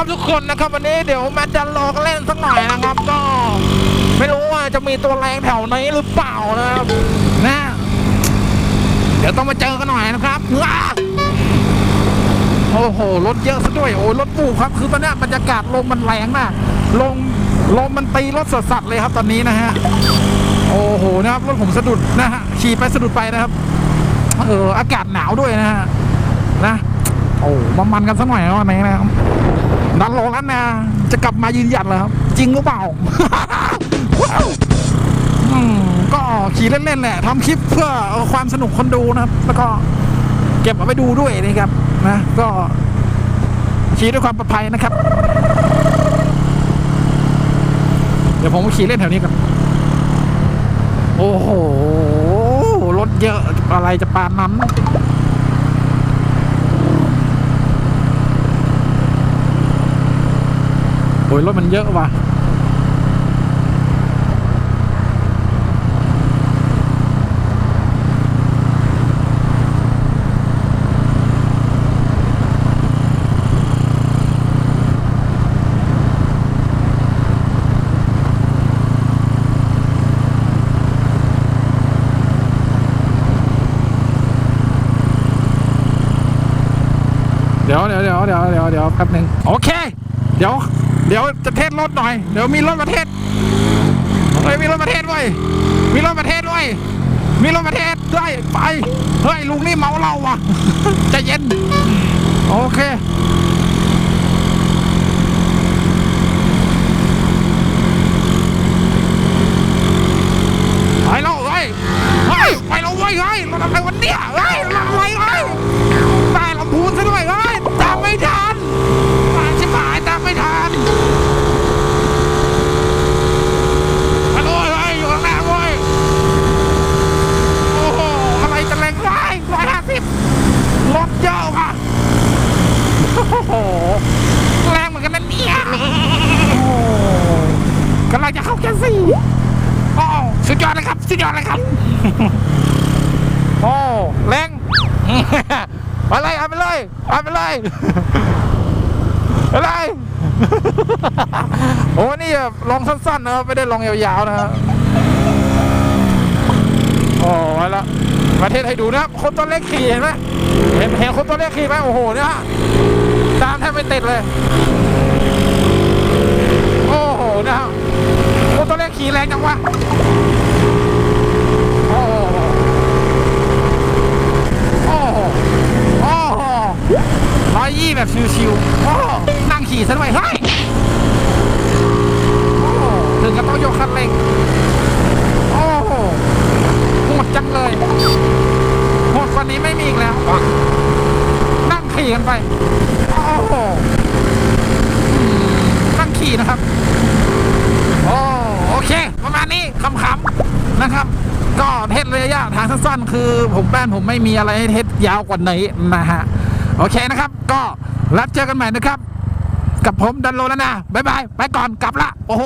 นะครับทุกคนนะครับวันนี้เดี๋ยวมาจะลองเล่นสักหน่อยนะครับ ก็ ไม่รู้ว่าจะมีตัวแรงแถวไหนหรือเปล่านะครับนะเดี๋ยวต้องมาเจอกันหน่อยนะครับโอ้โหรถเยอะซะด้วยโอ้รถปูครับคือตอนนี้บรรยากาศลมมันแรงมากลมลมมันตีรถสัสๆเลยครับตอนนี้นะฮะโอ้โหนะครับรถผมสะดุดนะฮะขี่ไปสะดุดไปนะครับเอออากาศหนาวด้วยนะฮะนะโอ้มามันกันสักหน่อยวันนี้นะครับ นนะจะกลับมายืนหยัดเหรอครับ จริงหรือเปล่าก็ขี่เล่นๆแหละทำคลิปเพื่อความสนุกคนดูนะครับ แล้วก็เก็บเอาไปดูด้วยนะครับนะ ก็ขี่ด้วยความปลอดภัยนะครับ เดี๋ยวผมขี่เล่นแถวนี้ก่อนโอ้โหรถเยอะอะไรจะปานนั้น โอ้ยรถมันเยอะว่ะเดี๋ยวเดี๋ยวเดี๋ยวเดี๋ยวเดี๋ยวเดี๋ยวแป๊บหนึ่งโอเค เดี๋ยว เดี๋ยวจะเทสรถหน่อย เดี๋ยวมีรถประเทศเฮ้ยมีรถประเทศเว้ยมีรถประเทศเว้ยมีรถประเทศด้วยไป เฮ้ยลุงนี่เมาเราว่ะใจเย็น โอเคไปแล้วเฮ้ยเฮ้ยไปแล้วเว้ยเฮ้ยรถอะไรวันเนี้ยเฮ้ยรถอะไรเฮ้ยได้ลำพูนซะด้วยเฮ้ยตามไม่ทันตายชิบหายตามไม่ทันฮัลโหลเฮ้ยอยู่ข้างหน้าเว้ยโอ้โหอะไรจะแรงร้ายร้อยห้าสิบรถเยอะค่ะโอ้โหแรงเหมือนกันนะเนี่ยโอ้โหกำลังจะเข้าแกนซี่ โอ้สุดยอดเลยครับ สุดยอดเลยครับ โอ้แรงไปเลยเอาไปเลยเอาไปเลยไปเลยโอ้นี่ลองสั้นๆนะครับไม่ได้ลองยาวๆนะฮะโอ้ไปละประเทศให้ดูนะครับคนตัวเล็กขี่เห็นไหมเห็นเห็นคนตัวเล็กขี่ไหมโอ้โหเนี่ยตามแทบไม่ติดเลย โอ้โหนะฮะคนตัวเล็กขี่แรงจังวะ โอ้โหโอ้โหโอ้โหร้อยยี่ แบบชิวๆโอ้โหนั่งขี่ซะด้วยเฮ้ยโอ้โหถึงกับต้องยกคันเร่งโอ้โหโหดจังเลยโหดกว่านี้ไม่มีอีกแล้ว นั่งขี่กันไปโอ้โหอืมนั่งขี่นะครับโอ้โอเค ประมาณนี้คำๆนะครับก็เทสระยะทางสั้นๆคือผมแป้นผมไม่มีอะไรให้เทสยาวกว่านี้นะฮะ โอเคนะครับ ก็รับเจอกันใหม่นะครับ กับผมดันโลแล้วนะ บ๊ายบาย ไปก่อนกลับละ โอ้โห